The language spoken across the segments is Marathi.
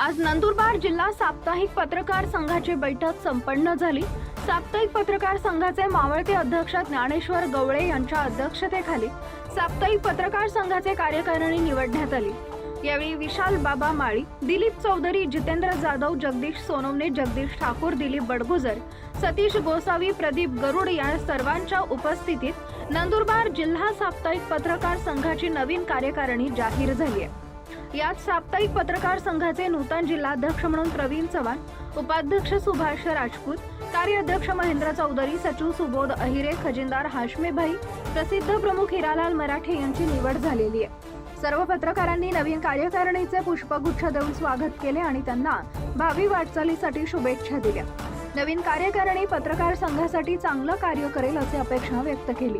आज नंदुरबार जिल्हा साप्ताहिक पत्रकार संघाची बैठक संपन्न झाली. साप्ताहिक पत्रकार संघाचे मावळते अध्यक्ष ज्ञानेश्वर गवळे यांच्या अध्यक्षतेखाली साप्ताहिक पत्रकार संघाचे कार्यकारिणी निवडण्यात आली. यावेळी विशाल बाबा माळी दिलीप चौधरी जितेंद्र जाधव जगदीश सोनवणे जगदीश ठाकूर दिलीप बडगुजर सतीश गोसावी प्रदीप गरुड या सर्वांच्या उपस्थितीत नंदुरबार जिल्हा साप्ताहिक पत्रकार संघाची नवीन कार्यकारिणी जाहीर झाली आहे. यात साप्ताहिक पत्रकार संघाचे नूतन जिल्हाध्यक्ष म्हणून प्रवीण चव्हाण उपाध्यक्ष सुभाष राजपूत कार्याध्यक्ष महेंद्र चौधरी सचिव सुबोध अहिरे खजिनदार हाशमेभाई प्रसिद्ध प्रमुख हिरालाल मराठे यांची निवड झालेली आहे. सर्व पत्रकारांनी नवीन कार्यकारिणीचे पुष्पगुच्छ देऊन स्वागत केले आणि त्यांना भावी वाटचालीसाठी शुभेच्छा दिल्या. नवीन कार्यकारिणी पत्रकार संघासाठी चांगलं कार्य करेल अशी अपेक्षा व्यक्त केली.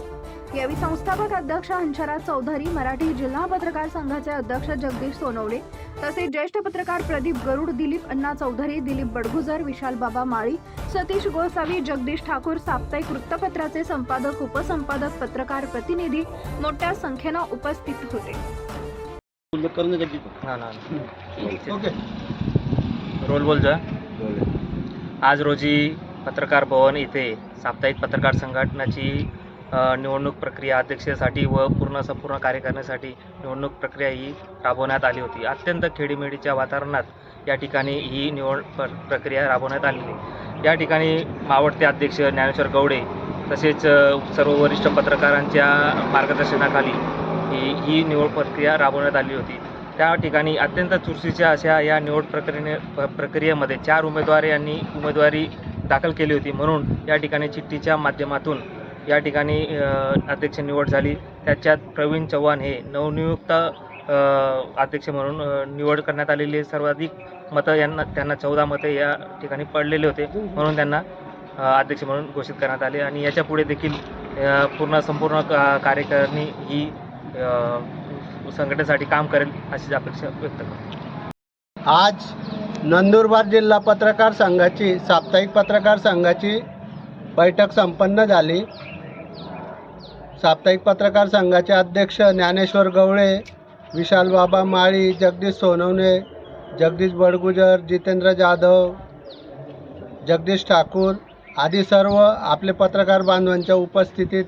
यावेळी संस्थापक अध्यक्ष हंसराज चौधरी मराठी जिल्हा पत्रकार संघाचे अध्यक्ष जगदीश सोनवणे तसेच ज्येष्ठ पत्रकार प्रदीप गरुड दिलीप अण्णा चौधरी दिलीप बडगुजर विशाल बाबा माळी सतीश गोसावी जगदीश ठाकूर साप्ताहिक वृत्तपत्राचे संपादक उपसंपादक पत्रकार प्रतिनिधी मोठ्या संख्येनं उपस्थित होते. रोल बोलजा आज रोजी पत्रकार भवन येथे साप्ताहिक पत्रकार संघटनाची निवडणूक प्रक्रिया अध्यक्षतेसाठी व पूर्ण संपूर्ण कार्यकारिणीसाठी निवडणूक प्रक्रिया ही राबवण्यात आली होती. अत्यंत खेडीमेडीच्या वातावरणात या ठिकाणी ही निवड प्र- प्रक्रिया राबवण्यात आलेली या ठिकाणी मावळते अध्यक्ष ज्ञानेश्वर गवडे तसेच सर्व वरिष्ठ पत्रकारांच्या मार्गदर्शनाखाली ही ही निवड प्रक्रिया राबवण्यात आली होती. त्या ठिकाणी अत्यंत चुरशीच्या अशा या निवड प्रक्रिये प- प्रक्रियेमध्ये चार उमेदवार यांनी उमेदवारी दाखल केली होती. म्हणून या ठिकाणी चिठ्ठीच्या माध्यमातून या ठिकाणी अध्यक्ष निवड झाली. त्याच्यात प्रवीण चव्हाण हे नवनियुक्त अध्यक्ष म्हणून निवड करण्यात आलेली सर्वाधिक मतं यांना त्यांना चौदा मते या ठिकाणी पडलेले होते. म्हणून त्यांना अध्यक्ष म्हणून घोषित करण्यात आले. आणि याच्यापुढे देखील पूर्ण संपूर्ण का- कार्यकारिणी ही संघटनेसाठी काम करेल अशीच अपेक्षा व्यक्त करतो. आज नंदुरबार जिल्हा पत्रकार संघाची साप्ताहिक पत्रकार संघाची बैठक संपन्न झाली. साप्ताहिक पत्रकार संघाचे अध्यक्ष ज्ञानेश्वर गवळे विशाल बाबा माळी जगदीश सोनवणे जगदीश बडगुजर जितेंद्र जाधव जगदीश ठाकूर आदी सर्व आपले पत्रकार बांधवांच्या उपस्थितीत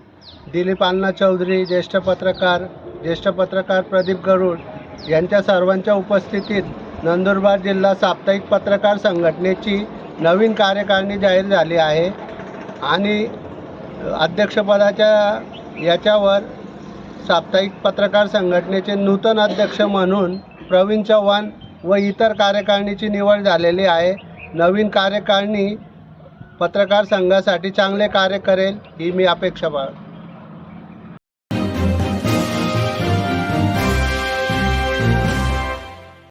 दिलीप अण्णा चौधरी ज्येष्ठ पत्रकार ज्येष्ठ पत्रकार प्रदीप गरुड यांच्या सर्वांच्या उपस्थितीत नंदुरबार जिल्हा साप्ताहिक पत्रकार संघटनेची नवीन कार्यकारिणी जाहीर झाली आहे. आणि अध्यक्षपदाच्या याच्यावर साप्ताहिक पत्रकार संघटनेचे नूतन अध्यक्ष म्हणून प्रवीण चव्हाण व इतर कार्यकारिणीची निवड झालेली आहे. नवीन कार्यकारिणी पत्रकार संघासाठी चांगले कार्य करेल ही मी अपेक्षा बाळगतो.